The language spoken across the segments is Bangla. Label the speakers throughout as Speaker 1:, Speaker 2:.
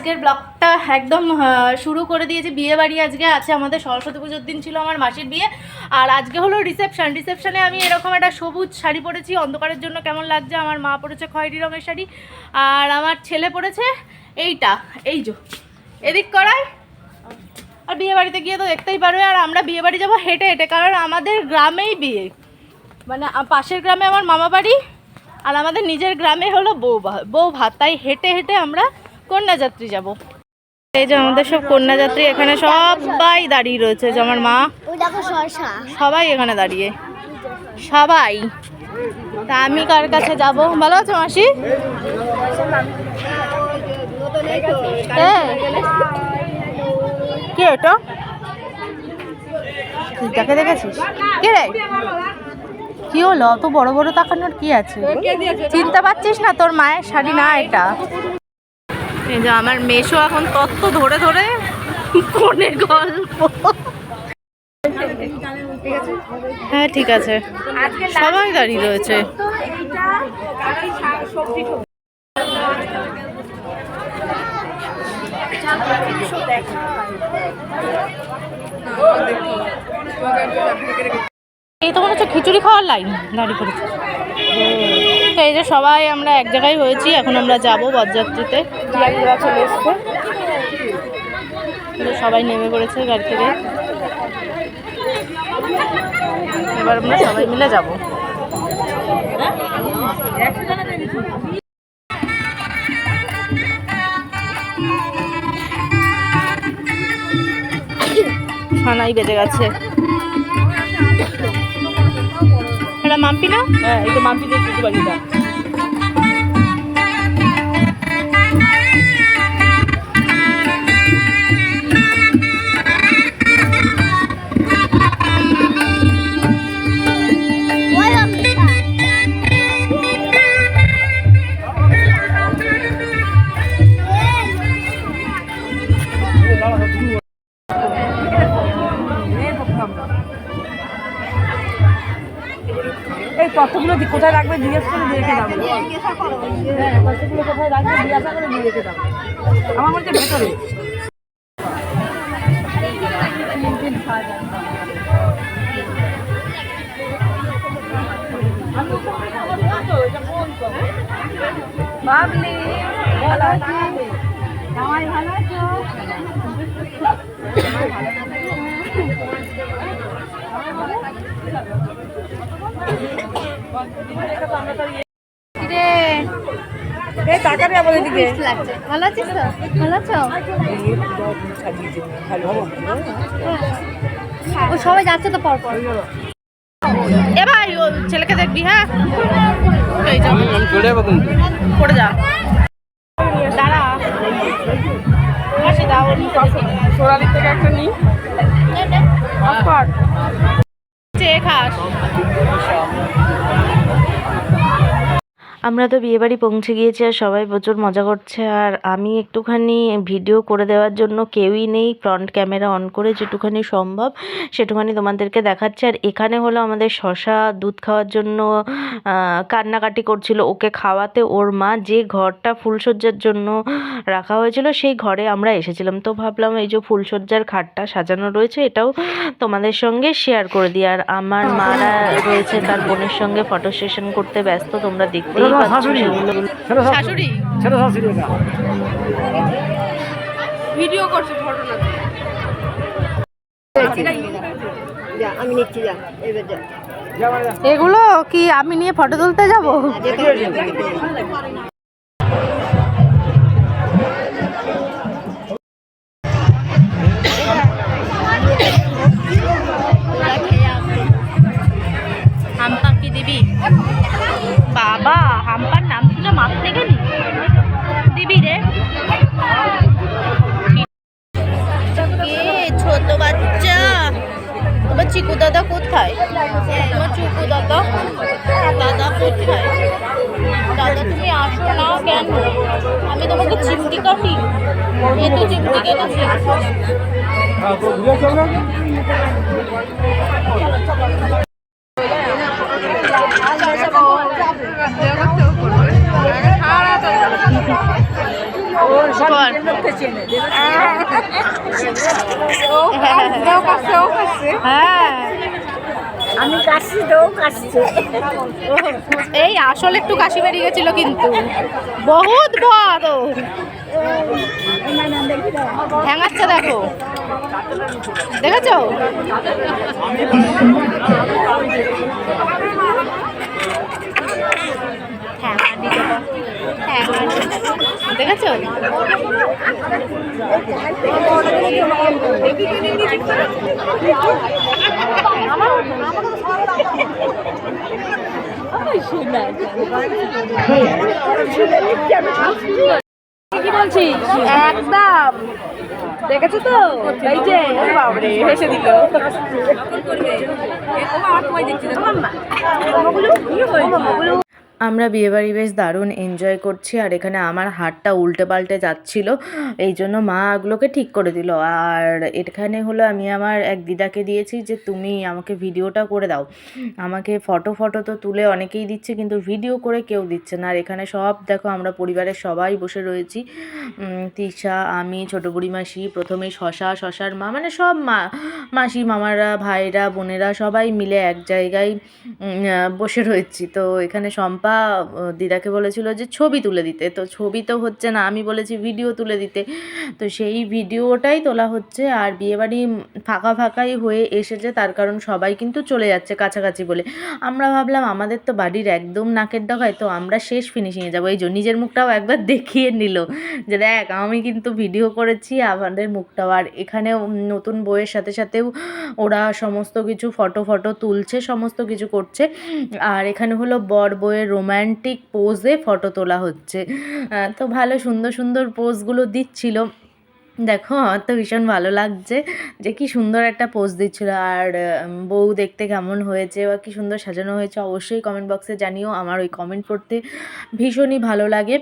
Speaker 1: আজকের ব্লগটা একদম শুরু করে দিয়েছি। বিয়ে বাড়ি আজকে আছে, আমাদের সরস্বতী পুজোর দিন ছিল আমার মাসির বিয়ে। আর আজকে হলো রিসেপশন রিসেপশনে আমি এরকম একটা সবুজ শাড়ি পরেছি, অন্ধকারের জন্য কেমন লাগছে? আমার মা পরেছে খয়েরি রঙের শাড়ি, আর আমার ছেলে পরেছে এইটা। এই যে, এদিক করায় আর বিয়ে বাড়িতে গিয়ে তো দেখতেই পারবে আর আমরা বিয়ে বাড়ি যাব হেঁটে হেঁটে, কারণ আমাদের গ্রামেই বিয়ে। মানে পাশের গ্রামে আমার মামা বাড়ি আর আমাদের নিজের গ্রামে হলো বউ বউ ভাত। তাই হেঁটে হেঁটে আমরা কন্যাযাত্রী যাব। এই যে আমাদের সব কন্যাযাত্রী এখানে সবাই দাঁড়িয়ে রয়েছে যে আমার মা। সবাই এখানে দাঁড়িয়ে। সবাই। তা আমি কার কাছে যাব? ভালো আছো মাসি? হ্যাঁ। কে এটা? তুই তাকে দেখেছিস? কে রে? কি হলো? অত বড় বড় তাকানোর কি আছে? চিনতে পারছিস না? তোর মায়ের শাড়ি না এটা। এই যে আমার মেশো এখন তত্ত্ব ধরে ধরে কোনে গল্প। হ্যাঁ ঠিক আছে। সবাই দাঁড়িয়ে রয়েছে। এই তো মনে হচ্ছে খিচুড়ি খাওয়ার লাইন দাঁড়িয়ে পড়েছে। এই যে সবাই আমরা এক জায়গায় হয়েছি, এখন আমরা যাব বরযাত্রীতে সবাই নেমে পড়েছে গাড়ি থেকে। এবার আমরা সবাই মিলে যাব। সানাই বেজে গেছে। এটা মাম্পি না?
Speaker 2: হ্যাঁ তো মাম্পিদের শ্বশুর কোথায় রাখবে জিজ্ঞেস করে দিয়ে রেখে তথ্যগুলো কোথায় রাখবে জিজ্ঞাসা করে রেখে যাবে আমার মধ্যে ভেতরে বাবলি ভালো ভালো
Speaker 3: আছিস তো? ভালো আছো? ও সবাই যাচ্ছে তো পর পর
Speaker 1: এ ভাই ও ছেলেকে দেখবি হ্যাঁ? পড়ে যা। দাঁড়া।
Speaker 2: থেকে একটা নিই
Speaker 1: খাস।
Speaker 4: আমরা তো বিয়েবাড়ি পৌঁছে গিয়েছি আর সবাই প্রচুর মজা করছে। আর আমি একটুখানি ভিডিও করে দেওয়ার জন্য কেউই নেই ফ্রন্ট ক্যামেরা অন করে যেটুখানি সম্ভব সেটুখানি তোমাদেরকে দেখাচ্ছে। আর এখানে হলো আমাদের শশা দুধ খাওয়ার জন্য কান্নাকাটি করছিল। ওকে খাওয়াতে ওর মা যে ঘরটা ফুলসজ্জার জন্য রাখা হয়েছিল সেই ঘরে আমরা এসেছিলাম। তো ভাবলাম এই যে ফুলসজ্জার খাটটা সাজানো রয়েছে, এটাও তোমাদের সঙ্গে শেয়ার করে দিই। আর আমার মারা রয়েছে তার বোনের সঙ্গে ফটো সেশন করতে ব্যস্ত, তোমরা দেখতেই সেগুলো
Speaker 1: শাশুড়ি?
Speaker 5: ছেলে। শাশুড়ি? এটা
Speaker 1: ভিডিও করছে ফটো না
Speaker 3: আমি নিচ্ছি যা এবার যা।
Speaker 1: এগুলো কি আমি নিয়ে ফটো তুলতে যাব? দিবি? হাম্পার ছিল মারতে দিবি রে। ছোট বাচ্চা? তোমার চিকু দাদা কোথায়? তোমার চিকু দাদা? দাদা কোথায়? দাদা তুমি আসো না কেন? আমি তোমাকে চিমটি কাটি। এ তো চিমটি কেটেছি।
Speaker 6: কর। হ্যাঁ।
Speaker 3: আমি কাশি তো কাশছে।
Speaker 6: এই আসলে একটু কাশি বেরিয়ে গেছিল কিন্তু। বহুত বড়। হ্যাঙাচ্ছে দেখো। দেখেছ? ঠ্যাঙানি। দেখেছ
Speaker 7: কি বলছিস একদম। দেখেছ তো? এই যে বাবরে হেসে দিল।
Speaker 1: আমরা বিয়েবাড়ি বেশ দারুণ এনজয় করছি আর এখানে আমার হাতটা উল্টে পাল্টে যাচ্ছিল। এই জন্য মা এগুলোকে ঠিক করে দিল। আর এখানে হলো আমি আমার এক দিদাকে দিয়েছি যে, তুমি আমাকে ভিডিওটা করে দাও। আমাকে ফটো ফটো তো তুলে অনেকেই দিচ্ছে, কিন্তু ভিডিও করে কেউ দিচ্ছে না। আর এখানে সব, দেখো, আমরা পরিবারের সবাই বসে রয়েছি। তিশা, আমি, ছোটো বুড়ি মাসি প্রথমে শশা, শশার মা মানে সব মা, মাসি, মামারা, ভাইরা, বোনেরা সবাই মিলে এক জায়গায় বসে রয়েছি। তো এখানে শম্পা আহ, দিদাকে বলেছিল যে ছবি তুলে দিতে। তো ছবি তো হচ্ছে না আমি বলেছি ভিডিও তুলে দিতে। তো সেই ভিডিওটাই তোলা হচ্ছে আর বিয়েবাড়ি ফাঁকা ফাঁকাই হয়ে এসেছে তার কারণ সবাই কিন্তু চলে যাচ্ছে কাছাকাছি বলে। আমরা ভাবলাম আমাদের তো বাড়ির একদম নাকের ডগায় তো আমরা শেষ ফিনিশিংয়ে যাব। এই জন্য নিজের মুখটাও একবার দেখিয়ে নিল যে দেখ আমি কিন্তু ভিডিও করেছি আমাদের মুখটাও। আর এখানে নতুন বইয়ের সাথে সাথেও ওরা সমস্ত কিছু ফটো ফটো তুলছে সমস্ত কিছু করছে। আর এখানে হলো বর বইয়ের রোম্যান্টিক পোজে ফটো তোলা হচ্ছে। তো ভালো সুন্দর সুন্দর পোজগুলো দিচ্ছিল। দেখো, আমার তো ভীষণ ভালো লাগছে যে কি সুন্দর একটা পোজ দিচ্ছিল আর বউ দেখতে কেমন হয়েছে বা কি সুন্দর সাজানো হয়েছে অবশ্যই কমেন্ট বক্সে জানিও, আমার ওই কমেন্ট পড়তে ভীষণই ভালো লাগে।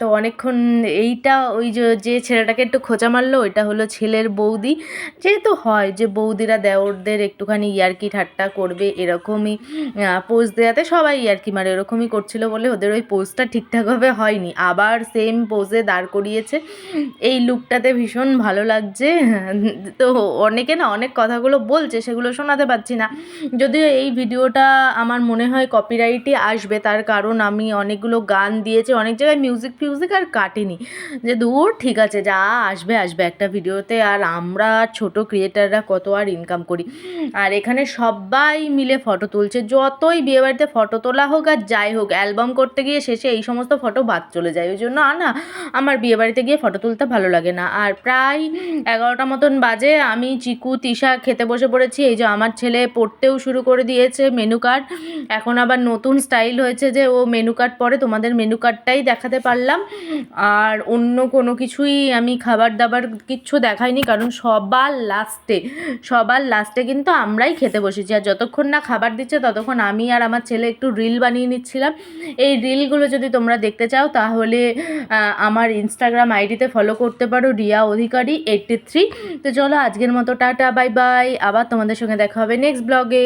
Speaker 1: তো অনেকক্ষণ এইটা ওই যে ছেলেটাকে একটু খোঁচা মারলো, ওইটা হলো ছেলের বৌদি। যেহেতু হয় যে বৌদিরা দেওরদের একটুখানি ইয়ার্কি ঠাট্টা করবে এরকমই পোজ দেওয়াতে সবাই ইয়ার্কি মারে এরকমই করছিল বলে ওদের ওই পোজটা ঠিকঠাকভাবে হয়নি। আবার সেম পোজে দাঁড় করিয়েছে। এই লুকটাতে ভীষণ ভালো লাগছে। তো অনেকে না অনেক কথাগুলো বলছে, সেগুলো শোনাতে পারছি না। যদিও এই ভিডিওটা আমার মনে হয় কপিরাইটই আসবে, তার কারণ আমি অনেকগুলো গান দিয়েছি, অনেক জায়গায় মিউজিক ফিউজিক আর কাটিনি। যে দূর, ঠিক আছে, যা আসবে আসবে একটা ভিডিওতে। আর আমরা ছোট ক্রিয়েটাররা কত আর ইনকাম করি। আর এখানে সবাই মিলে ফটো তুলছে, যতই বিয়েবাড়িতে ফটো তোলা হোক আর যাই হোক অ্যালবাম করতে গিয়ে শেষে এই সমস্ত ফটো বাদ চলে যায়। ওই জন্য না, আমার বিয়েবাড়িতে গিয়ে ফটো তুলতে ভালো লাগে না। আর প্রায় এগারোটা মতন বাজে। আমি, চিকু, তিশা খেতে বসে পড়েছি। এই যে আমার ছেলে পড়তেও শুরু করে দিয়েছে মেনু কার্ড এখন আবার নতুন স্টাইল হয়েছে যে ও মেনু কার্ড পরে তোমাদের মেনু কার্ডটাই দেখাতে পারলাম। আর অন্য কোনো কিছুই আমি খাবার দাবার কিচ্ছু দেখাইনি কারণ সবার লাস্টে সবার লাস্টে কিন্তু আমরাই খেতে বসেছি। আর যতক্ষণ না খাবার দিচ্ছে ততক্ষণ আমি আর আমার ছেলে একটু রিল বানিয়ে নিচ্ছিলাম। এই রিলগুলো যদি তোমরা দেখতে চাও তাহলে আমার ইনস্টাগ্রাম আইডিতে ফলো করতে পারো রিয়া অধিকারী এইটটি থ্রি। তো চলো আজকের মতো টাটা, বাই বাই। আবার তোমাদের সঙ্গে দেখা হবে নেক্সট ব্লগে